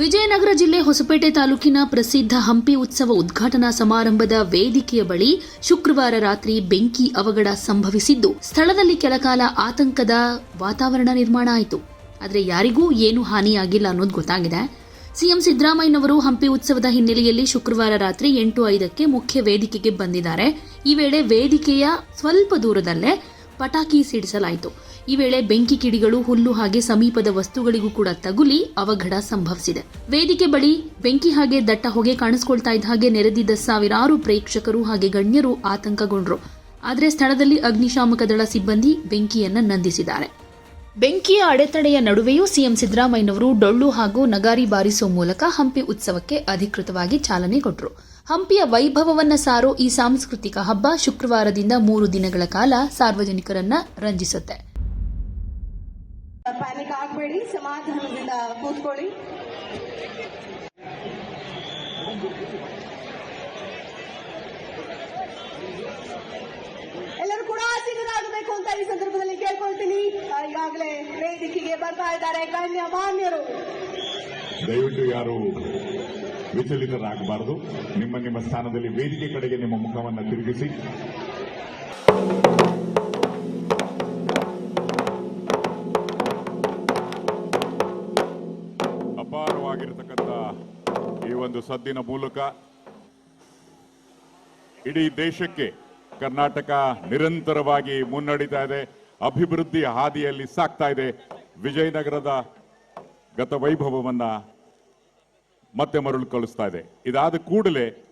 ವಿಜಯನಗರ ಜಿಲ್ಲೆ ಹೊಸಪೇಟೆ ತಾಲೂಕಿನ ಪ್ರಸಿದ್ಧ ಹಂಪಿ ಉತ್ಸವ ಉದ್ಘಾಟನಾ ಸಮಾರಂಭದ ವೇದಿಕೆಯ ಬಳಿ ಶುಕ್ರವಾರ ರಾತ್ರಿ ಬೆಂಕಿ ಅವಘಡ ಸಂಭವಿಸಿದ್ದು, ಸ್ಥಳದಲ್ಲಿ ಕೆಲಕಾಲ ಆತಂಕದ ವಾತಾವರಣ ನಿರ್ಮಾಣ ಆಯಿತು. ಆದರೆ ಯಾರಿಗೂ ಏನೂ ಹಾನಿಯಾಗಿಲ್ಲ ಅನ್ನೋದು ಗೊತ್ತಾಗಿದೆ. ಸಿಎಂ ಸಿದ್ದರಾಮಯ್ಯನವರು ಹಂಪಿ ಉತ್ಸವದ ಹಿನ್ನೆಲೆಯಲ್ಲಿ ಶುಕ್ರವಾರ ರಾತ್ರಿ ಎಂಟು ಐದಕ್ಕೆ ಮುಖ್ಯ ವೇದಿಕೆಗೆ ಬಂದಿದ್ದಾರೆ. ಈ ವೇಳೆ ವೇದಿಕೆಯ ಸ್ವಲ್ಪ ದೂರದಲ್ಲೇ ಪಟಾಕಿ ಸಿಡಿಸಲಾಯಿತು. ಈ ವೇಳೆ ಬೆಂಕಿ ಕಿಡಿಗಳು, ಹುಲ್ಲು ಹಾಗೆ ಸಮೀಪದ ವಸ್ತುಗಳಿಗೂ ಕೂಡ ತಗುಲಿ ಅವಘಡ ಸಂಭವಿಸಿದೆ. ವೇದಿಕೆ ಬಳಿ ಬೆಂಕಿ ಹಾಗೆ ದಟ್ಟ ಹೊಗೆ ಕಾಣಿಸ್ಕೊಳ್ತಾ ಇದ್ದ ಹಾಗೆ ನೆರೆದಿದ್ದ ಸಾವಿರಾರು ಪ್ರೇಕ್ಷಕರು ಹಾಗೆ ಗಣ್ಯರು ಆತಂಕಗೊಂಡರು. ಆದರೆ ಸ್ಥಳದಲ್ಲಿ ಅಗ್ನಿಶಾಮಕ ದಳ ಸಿಬ್ಬಂದಿ ಬೆಂಕಿಯನ್ನು ನಂದಿಸಿದ್ದಾರೆ. ಬೆಂಕಿಯ ಅಡೆತಡೆಯ ನಡುವೆಯೂ ಸಿಎಂ ಸಿದ್ದರಾಮಯ್ಯನವರು ಡೊಳ್ಳು ಹಾಗೂ ನಗಾರಿ ಬಾರಿಸುವ ಮೂಲಕ ಹಂಪಿ ಉತ್ಸವಕ್ಕೆ ಅಧಿಕೃತವಾಗಿ ಚಾಲನೆ ಕೊಟ್ಟರು ಹಂಪಿಯ ವೈಭವವನ್ನ ಸಾರೋ ಈ ಸಾಂಸ್ಕೃತಿಕ ಹಬ್ಬ ಶುಕ್ರವಾರದಿಂದ ಮೂರು ದಿನಗಳ ಕಾಲ ಸಾರ್ವಜನಿಕರನ್ನ ರಂಜಿಸುತ್ತೆ. ಪ್ಯಾನಿಕ್ ಆಗಬೇಡಿ ಸಮಾಧಾನದಿಂದ ಕೂತ್ಕೊಳ್ಳಿ. ಎಲ್ಲರೂ ಕೂಡ ಆಸೀನರಾಗಬೇಕು ಅಂತ ಈ ಸಂದರ್ಭದಲ್ಲಿ ಕೇಳ್ಕೊಳ್ತೀನಿ. ಈಗಾಗಲೇ ವೇದಿಕೆಗೆ ಬರ್ತಾ ಇದ್ದಾರೆ ಗಣ್ಯ ಮಾನ್ಯರು. ದಯವಿಟ್ಟು ಯಾರು ವಿಚಲಿತರಾಗಬಾರದು ನಿಮ್ಮ ನಿಮ್ಮ ಸ್ಥಾನದಲ್ಲಿ ವೇದಿಕೆ ಕಡೆಗೆ ನಿಮ್ಮ ಮುಖವನ್ನು ತಿರುಗಿಸಿ. ಅಪಾರವಾಗಿರತಕ್ಕಂಥ ಈ ಒಂದು ಸದ್ದಿನ ಮೂಲಕ ಇಡೀ ದೇಶಕ್ಕೆ ಕರ್ನಾಟಕ ನಿರಂತರವಾಗಿ ಮುನ್ನಡೀತಾ ಇದೆ, ಅಭಿವೃದ್ಧಿ ಹಾದಿಯಲ್ಲಿ ಸಾಕ್ತಾ ಇದೆ. ವಿಜಯನಗರದ ಗತ ವೈಭವವನ್ನ ಮತ್ತೆ ಮರಳು ಕಳಿಸ್ತಾ ಇದೆ. ಇದಾದ ಕೂಡಲೇ